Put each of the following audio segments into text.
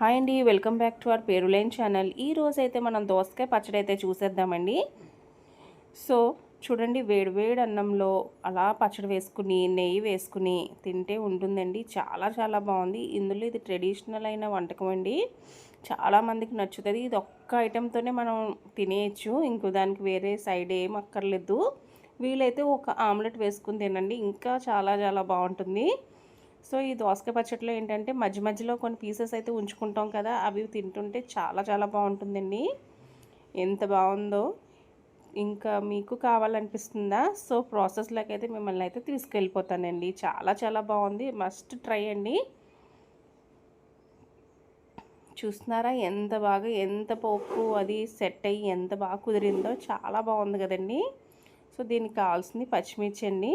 Hi అండి welcome back to our పేరులైన్ channel. ఈ రోజైతే అయితే మనం దోసకాయ పచ్చడి అయితే చూసేద్దామండి. సో చూడండి వేడివేడి అన్నంలో అలా పచ్చడి వేసుకుని నెయ్యి వేసుకుని తింటే ఉంటుందండి. చాలా చాలా బాగుంది. ఇందులో ఇది ట్రెడిషనల్ అయిన వంటకం అండి. చాలామందికి నచ్చుతుంది. ఇది ఒక్క ఐటెంతోనే మనం తినేయచ్చు. ఇంకో దానికి వేరే సైడ్ ఏం అక్కర్లేదు. వీలైతే ఒక ఆమ్లెట్ వేసుకుని తినండి. ఇంకా చాలా చాలా బాగుంటుంది. సో ఈ దోసకాయ పచ్చడిలో ఏంటంటే మధ్య మధ్యలో కొన్ని పీసెస్ అయితే ఉంచుకుంటాం కదా అవి తింటుంటే చాలా చాలా బాగుంటుందండి. ఎంత బాగుందో. ఇంకా మీకు కావాలనిపిస్తుందా? సో ప్రాసెస్లోకి అయితే మిమ్మల్ని అయితే తీసుకెళ్ళిపోతానండి. చాలా చాలా బాగుంది. మస్ట్ ట్రై అండి. చూస్తున్నారా? ఎంత బాగా ఎంత పోపు అది సెట్ అయ్యి ఎంత బాగా కుదిరిందో. చాలా బాగుంది కదండి. సో దీనికి కావాల్సింది పచ్చిమిర్చి అండి.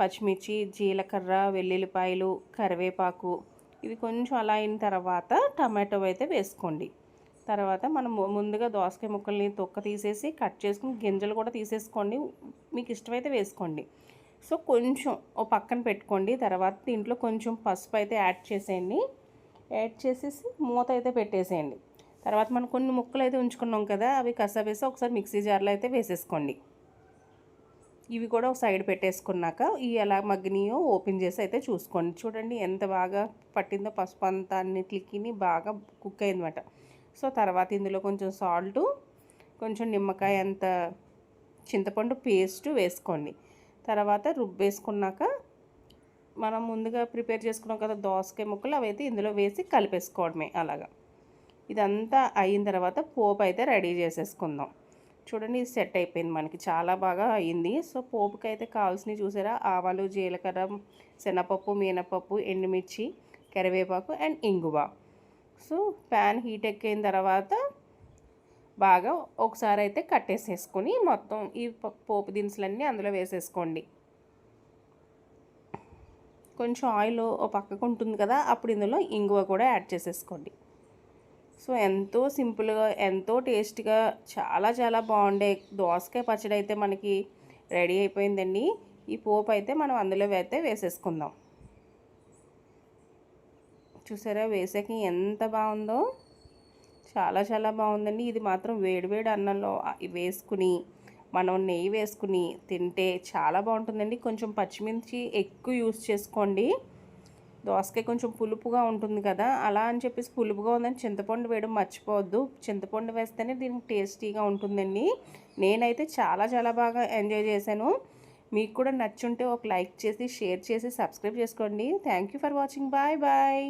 పచ్చిమిర్చి జీలకర్ర వెల్లుల్లిపాయలు కరివేపాకు. ఇది కొంచెం అలా అయిన తర్వాత టమాటో అయితే వేసుకోండి. తర్వాత మనం ముందుగా దోసకాయ ముక్కల్ని తొక్క తీసేసి కట్ చేసుకుని గింజలు కూడా తీసేసుకోండి. మీకు ఇష్టమైతే వేసుకోండి. సో కొంచెం ఓ పక్కన పెట్టుకోండి. తర్వాత దీంట్లో కొంచెం పసుపు అయితే యాడ్ చేసేయండి. యాడ్ చేసేసి మూత అయితే పెట్టేసేయండి. తర్వాత మనం కొన్ని ముక్కలు అయితే ఉంచుకున్నాం కదా అవి కసబేసి ఒకసారి మిక్సీ జార్లో అయితే వేసేసుకోండి. ఇవి కూడా ఒక సైడ్ పెట్టేసుకున్నాక ఇవి ఎలా మగ్గినాయో ఓపెన్ చేసి అయితే చూసుకోండి. చూడండి ఎంత బాగా పట్టిందో పసుపు అంతా అన్నిటికి బాగా కుక్ అయిందన్నమాట. సో తర్వాత ఇందులో కొంచెం సాల్టు కొంచెం నిమ్మకాయ అంత చింతపండు పేస్ట్ వేసుకోండి. తర్వాత రుబ్బేసుకున్నాక మనం ముందుగా ప్రిపేర్ చేసుకున్నాం కదా దోసకాయ ముక్కలు అవైతే ఇందులో వేసి కలిపేసుకోవడమే అలాగా. ఇదంతా అయిన తర్వాత పోపు అయితే రెడీ చేసేసుకుందాం. చూడండి ఇది సెట్ అయిపోయింది మనకి. చాలా బాగా అయింది. సో పోపుకి అయితే కావాల్సినవి చూసారా? ఆవాలు జీలకర్ర శనగపప్పు మీనపప్పు ఎండుమిర్చి కరివేపాకు అండ్ ఇంగువ. సో ప్యాన్ హీట్ ఎక్కిన తర్వాత బాగా ఒకసారి అయితే కట్టేసేసుకొని మొత్తం ఈ పోపు దినుసులన్నీ అందులో వేసేసుకోండి. కొంచెం ఆయిల్ ఓ పక్కకు ఉంటుంది కదా అప్పుడు ఇందులో ఇంగువ కూడా యాడ్ చేసేసుకోండి. సో ఎంతో సింపుల్గా ఎంతో టేస్ట్గా చాలా చాలా బాగుండే దోసకాయ పచ్చడి అయితే మనకి రెడీ అయిపోయిందండి. ఈ పోపు అయితే మనం అందులో అయితే వేసేసుకుందాం. చూసారా వేసాక ఎంత బాగుందో? చాలా చాలా బాగుందండి. ఇది మాత్రం వేడివేడి అన్నంలో వేసుకుని మనం నెయ్యి వేసుకుని తింటే చాలా బాగుంటుందండి. కొంచెం పచ్చిమిర్చి ఎక్కువ యూస్ చేసుకోండి. దోసకాయ కొంచెం పులుపుగా ఉంటుంది కదా అలా అని చెప్పేసి పులుపుగా ఉందని చింతపండు వేయడం మర్చిపోవద్దు. చింతపండు వేస్తేనే దీనికి టేస్టీగా ఉంటుందండి. నేనైతే చాలా చాలా బాగా ఎంజాయ్ చేశాను. మీకు కూడా నచ్చుంటే ఒక లైక్ చేసి షేర్ చేసి సబ్స్క్రైబ్ చేసుకోండి. Thank for watching. Bye bye.